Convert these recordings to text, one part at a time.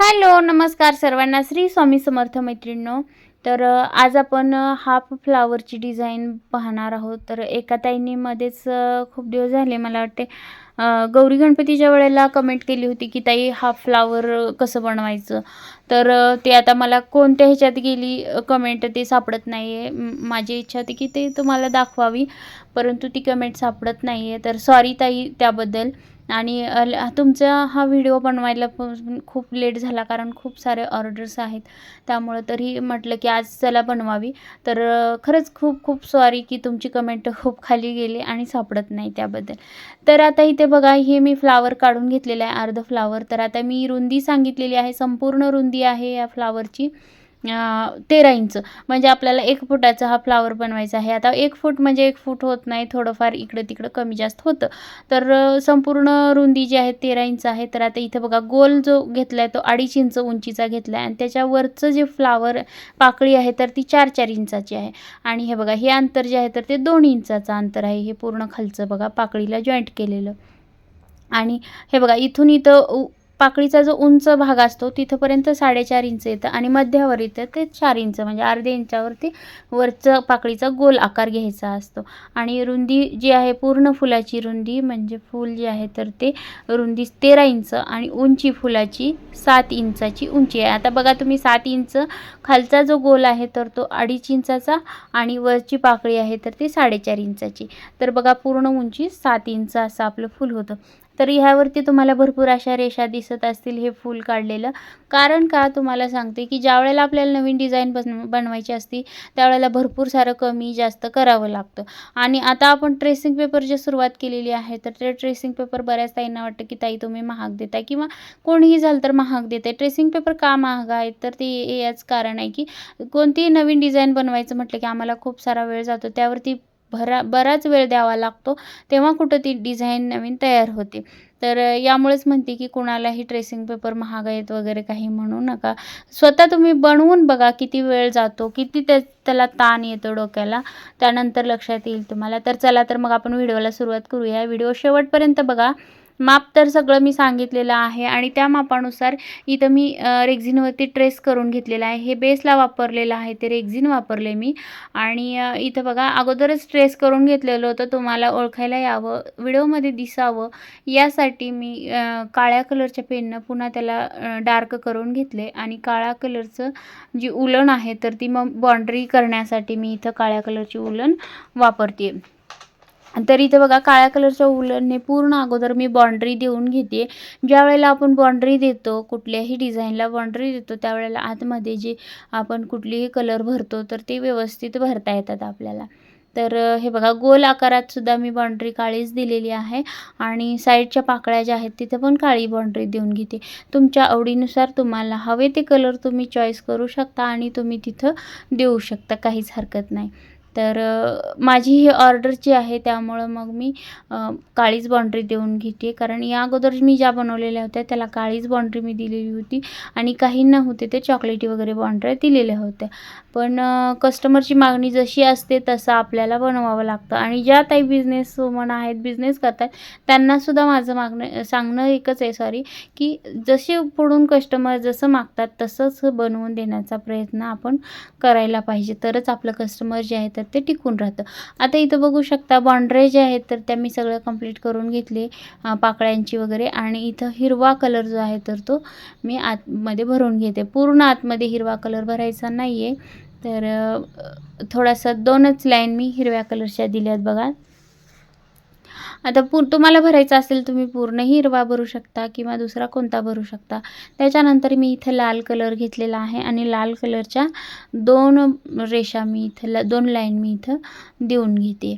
Hello नमस्कार सर्वांना. श्री स्वामी समर्थ मैत्रिणींनो तर आज आपण हाफ फ्लावरची डिझाईन पाहणार आहोत. तर एका ताईनीमध्येच खूप दिवस झाले मला वाटते गौरी गणपतीच्या वेळेला कमेंट केली होती की ताई हाफ फ्लावर कसं बनवायचं? तर ते आता मला कोणत्या ह्याच्यात गेली कमेंट ते सापडत नाही आहे माझी इच्छा होती की ते तुम्हाला दाखवावी परंतु ती कमेंट सापडत नाही आहे तर सॉरी ताई त्याबद्दल. आणि तुमचा हा व्हिडिओ बनवायला खूप लेट झाला कारण खूप सारे ऑर्डर्स आहेत. त्यामुळं तरी म्हटलं की आज चला बनवावी. तर खरंच खूप खूप सॉरी की तुमची कमेंट खूप खाली गेली आणि सापडत नाही त्याबद्दल. तर आता इथे बघा हे मी फ्लावर काढून घेतलेलं आहे अर्ध फ्लावर तर आता मी रुंदी सांगितलेली आहे संपूर्ण रुंदी आहे या फ्लावरची तेरा इंच. म्हणजे आपल्याला एक फुटाचा हा फ्लावर बनवायचा आहे. आता एक फूट म्हणजे एक फूट होत नाही थोडंफार इकडं तिकडं कमी जास्त होतं. तर संपूर्ण रुंदी जी आहे तेरा इंच आहे. तर आता इथं बघा गोल जो घेतला आहे तो अडीच इंच उंचीचा घेतला आहे आणि त्याच्यावरचं जे फ्लावर पाकळी आहे तर ती चार चार इंचाची आहे. आणि हे बघा हे अंतर जे आहे तर ते दोन इंचाचं अंतर आहे. हे पूर्ण खालचं बघा पाकळीला जॉईंट केलेलं. आणि हे बघा इथून इथं उ- पाकळीचा जो उंच भाग असतो तिथंपर्यंत साडेचार इंच येतं आणि मध्यावर येतं ते चार इंच. म्हणजे अर्ध्या इंचावरती वरचं पाकळीचा गोल आकार घ्यायचा असतो. आणि रुंदी जी आहे पूर्ण फुलाची रुंदी म्हणजे फूल जे आहे तर ते रुंदी तेरा इंच आणि उंची फुलाची सात इंचाची उंची आहे. आता बघा तुम्ही सात इंच खालचा जो गोल आहे तर तो अडीच इंचाचा आणि वरची पाकळी आहे तर ती साडेचार इंचाची. तर बघा पूर्ण उंची सात इंच असं आपलं फूल होतं. तर ह्यावरती तुम्हाला भरपूर अशा रेषा दिसत असतील हे फूल काढलेलं. कारण का तुम्हाला सांगते की ज्या वेळेला आपल्याला नवीन डिझाईन बन बनवायची असती त्यावेळेला भरपूर सारं कमी जास्त करावं लागतं. आणि आता आपण ट्रेसिंग पेपरची सुरुवात केलेली आहे तर ते ट्रेसिंग पेपर बऱ्याच ताईंना वाटतं की ताई तुम्ही महाग देताय. किंवा कोणीही झालं तर महाग देते. ट्रेसिंग पेपर का महाग आहे तर ते याच कारण आहे की कोणतीही नवीन डिझाईन बनवायचं म्हटलं की आम्हाला खूप सारा वेळ जातो. त्यावरती भरा बराच वेळ द्यावा लागतो. तेव्हा कुठं ती डिझाईन नवीन तयार होते. तर यामुळेच म्हणते की कुणालाही ट्रेसिंग पेपर महाग आहेत वगैरे काही म्हणू नका. स्वतः तुम्ही बनवून बघा किती वेळ जातो किती त्या त्याला ताण येतो डोक्याला. त्यानंतर लक्षात येईल तुम्हाला. तर चला तर मग आपण व्हिडिओला सुरुवात करूया. व्हिडिओ शेवटपर्यंत बघा. माप तर सगळं मी सांगितलेलं आहे आणि त्या मापानुसार इथं मी रेग्झिनवरती ट्रेस करून घेतलेलं आहे. हे बेसला वापरलेलं आहे ते रेग्झिन वापरले मी. आणि इथं बघा अगोदरच ट्रेस करून घेतलेलं होतं तुम्हाला ओळखायला यावं व्हिडिओमध्ये दिसावं. यासाठी मी काळ्या कलरच्या पेननं पुन्हा त्याला डार्क करून घेतले. आणि काळ्या कलरचं जी उलन आहे तर ती मग बाँड्री करण्यासाठी मी इथं काळ्या कलरची उलन वापरते तर इथं बघा काळ्या कलरच्या उलनने पूर्ण अगोदर मी बाँड्री देऊन घेते. ज्या वेळेला आपण बाँड्री देतो कुठल्याही डिझाईनला बाँड्री देतो त्यावेळेला आतमध्ये जे आपण कुठलीही कलर भरतो तर ते व्यवस्थित भरता येतात आपल्याला. तर हे बघा गोल आकारात सुद्धा मी बाँड्री काळीच दिलेली आहे आणि साईडच्या पाकळ्या ज्या आहेत तिथं पण काळी बाँड्री देऊन घेते. तुमच्या आवडीनुसार तुम्हाला हवे ते कलर तुम्ही चॉईस करू शकता आणि तुम्ही तिथं देऊ शकता काहीच हरकत नाही. तर माझी ही ऑर्डरची आहे त्यामुळं मग मी काळीच बाँड्री देऊन घेते. कारण या अगोदर मी ज्या बनवलेल्या होत्या त्याला काळीच बाँड्री मी दिलेली होती आणि काहींना होते ते चॉकलेटी वगैरे बाँड्र्या दिलेल्या होत्या. पण कस्टमरची मागणी जशी असते तसं आपल्याला बनवावं लागतं. आणि ज्या ताई बिझनेस वुमन आहेत बिझनेस करतात त्यांनासुद्धा माझं मागणं सांगणं एकच आहे सॉरी की जसे पुढून कस्टमर जसं मागतात तसंच बनवून देण्याचा प्रयत्न आपण करायला पाहिजे. तरच आपलं कस्टमर जे आहे तर ते टिकून राहतं. आता इथं बघू शकता बॉन्ड्रे जे आहेत तर त्या मी सगळं कंप्लीट करून घेतले पाकळ्यांची वगैरे. आणि इथं हिरवा कलर जो आहे तर तो मी आतमध्ये भरून घेते. पूर्ण आतमध्ये हिरवा कलर भरायचा नाही आहे तर थोडासा दोनच लाईन मी हिरव्या कलरच्या दिल्यात बघा. आता पू तुम्हाला भरायचं असेल तुम्ही पूर्ण हिरवा भरू शकता किंवा दुसरा कोणता भरू शकता. त्याच्यानंतर मी इथं लाल कलर घेतलेला आहे आणि लाल कलरच्या दोन रेषा मी इथं ला दोन लाईन मी इथं देऊन घेते.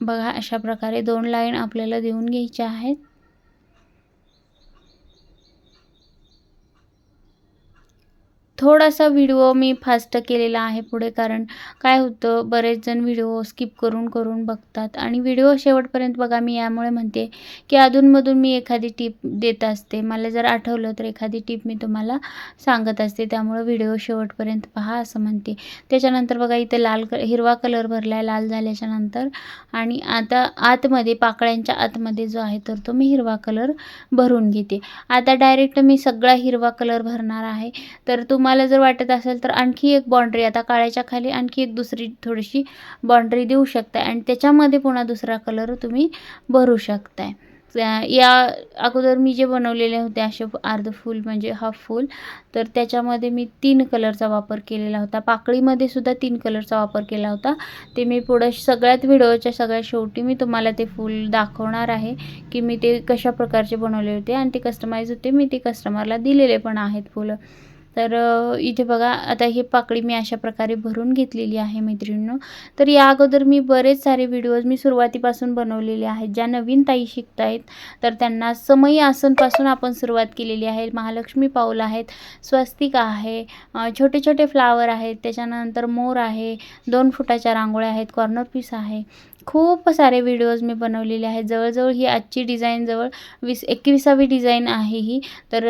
बघा अशा प्रकारे दोन लाईन आपल्याला देऊन घ्यायच्या आहेत. थोडासा व्हिडिओ मी फास्ट केलेला आहे पुढे कारण काय होतं बरेच जण व्हिडिओ स्किप करून करून बघतात. आणि व्हिडिओ शेवटपर्यंत बघा मी यामुळे म्हणते की अधूनमधून मी एखादी टीप देत असते. मला जर आठवलं तर एखादी टीप मी तुम्हाला सांगत असते. त्यामुळे व्हिडिओ शेवटपर्यंत पहा असं म्हणते. त्याच्यानंतर बघा इथे लाल क हिरवा कलर भरला आहे लाल झाल्याच्यानंतर. आणि आता आतमध्ये पाकळ्यांच्या आतमध्ये जो आहे तर तो मी हिरवा कलर भरून घेते. आता डायरेक्ट मी सगळा हिरवा कलर भरणार आहे. तर तुम्हाला जर वाटत असेल तर आणखी एक बाँड्री आता काळ्याच्या खाली आणखी एक दुसरी थोडीशी बाँड्री देऊ शकता आणि त्याच्यामध्ये पुन्हा दुसरा कलर तुम्ही भरू शकताय. या अगोदर मी जे बनवलेले होते असे अर्ध फूल म्हणजे हाफ फूल तर त्याच्यामध्ये मी तीन कलरचा वापर केलेला होता. पाकळीमध्ये सुद्धा तीन कलरचा वापर केला होता. ते मी पुढं सगळ्यात व्हिडिओच्या सगळ्यात शेवटी मी तुम्हाला ते फूल दाखवणार आहे की मी ते कशा प्रकारचे बनवले होते आणि ते कस्टमाइज होते. मी ते कस्टमरला दिलेले पण आहेत फुलं. तर इथे बघा आता ही पाकळी मी अशा प्रकारे भरून घेतलेली आहे मैत्रिणींनो. तर या अगोदर मी बरेच सारे व्हिडिओज मी सुरुवातीपासून बनवलेले आहेत ज्या नवीन ताई शिकत आहेत तर त्यांना समयी आसनपासून आपण सुरुवात केलेली आहे. महालक्ष्मी पाऊल आहेत स्वस्तिक आहे छोटे छोटे फ्लावर आहेत त्याच्यानंतर मोर आहे दोन फुटाच्या रांगोळ्या आहेत कॉर्नर पीस आहे. खूप सारे व्हिडिओज मी बनवलेले आहेत. जवळजवळ ही आजची डिझाईन जवळ वीस एकविसावी डिझाईन आहे ही. तर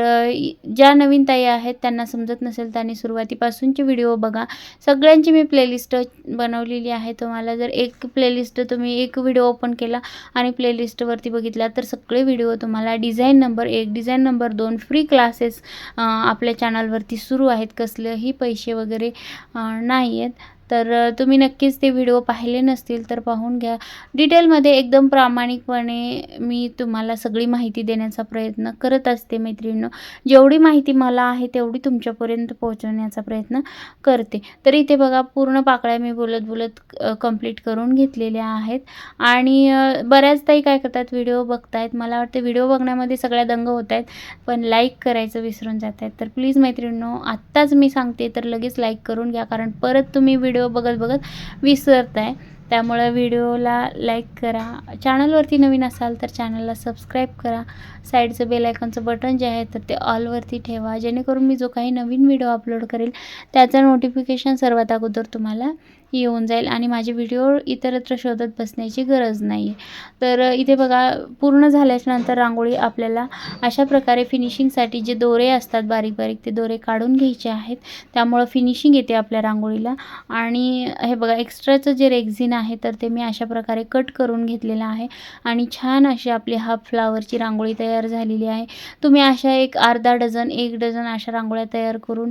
ज्या नवीन ताई आहेत त्यांना समजत नसेल त्यांनी सुरुवातीपासूनचे व्हिडिओ बघा. सगळ्यांची मी प्लेलिस्ट बनवलेली आहे. तुम्हाला जर एक प्लेलिस्ट तुम्ही एक व्हिडिओ ओपन केला आणि प्लेलिस्टवरती बघितला तर सगळे व्हिडिओ तुम्हाला डिझाईन नंबर एक डिझाईन नंबर दोन फ्री क्लासेस आपल्या चॅनलवरती सुरू आहेत. कसलेही पैसे वगैरे नाही आहेत तर तुम्ही नक्कीच ते व्हिडिओ पाहिले नसतील तर पाहून घ्या. डिटेलमध्ये एकदम प्रामाणिकपणे मी तुम्हाला सगळी माहिती देण्याचा प्रयत्न करत असते मैत्रिणींनो. जेवढी माहिती मला आहे तेवढी तुमच्यापर्यंत पोहोचवण्याचा प्रयत्न करते. तर इथे बघा पूर्ण पाकळ्या मी बोलत बोलत कंप्लीट करून घेतलेल्या आहेत. आणि बऱ्याचदाही काय करतात व्हिडिओ बघतायत. मला वाटतं व्हिडिओ बघण्यामध्ये सगळ्या दंग होत आहेत पण लाईक करायचं विसरून जात आहेत तर प्लीज मैत्रिणींनो आत्ताच मी सांगते तर लगेच लाईक करून घ्या. कारण परत तुम्ही व्हिडिओ बघत बघत विसरत आहे त्यामुळं व्हिडिओला लाईक करा. चॅनलवरती नवीन असाल तर चॅनलला सबस्क्राईब करा. साईडचं बेल आयकॉनचं बटन जे आहे तर ते ऑलवरती ठेवा. जेणेकरून मी जो काही नवीन व्हिडिओ अपलोड करेल त्याचं नोटिफिकेशन सर्वात अगोदर तुम्हाला येऊन जाईल आणि माझे व्हिडिओ इतरत्र शोधत बसण्याची गरज नाही आहे तर इथे बघा पूर्ण झाल्याच्यानंतर रांगोळी आपल्याला अशा प्रकारे फिनिशिंगसाठी जे दोरे असतात बारीक बारीक ते दोरे काढून घ्यायचे आहेत. त्यामुळं फिनिशिंग येते आपल्या रांगोळीला. आणि हे बघा एक्स्ट्राचं जे रेक्झिन आहे तर ते मी अशा प्रकारे कट करून घेतलेलं आहे. आणि छान अशी आपली हाफ फ्लावरची रांगोळी तयार झालेली आहे. तुम्ही अशा एक अर्धा डझन एक डझन अशा रांगोळ्या तयार करून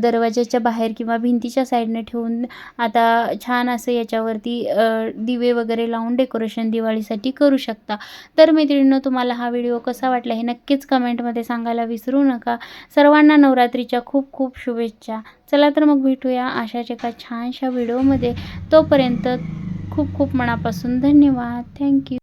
दरवाज्याच्या बाहेर किंवा भिंतीच्या साईडने ठेवून आता छान असं याच्यावरती दिवे वगैरे लावून डेकोरेशन दिवाळीसाठी करू शकता. तर मैत्रिणींनो तुम्हाला हा व्हिडिओ कसा वाटला हे नक्कीच कमेंटमध्ये सांगायला विसरू नका. सर्वांना नवरात्रीच्या खूप खूप शुभेच्छा. चला तर मग भेटूया अशाच एका छानशा व्हिडिओमध्ये तोपर्यंत खूप खूप मनापासून धन्यवाद. थँक्यू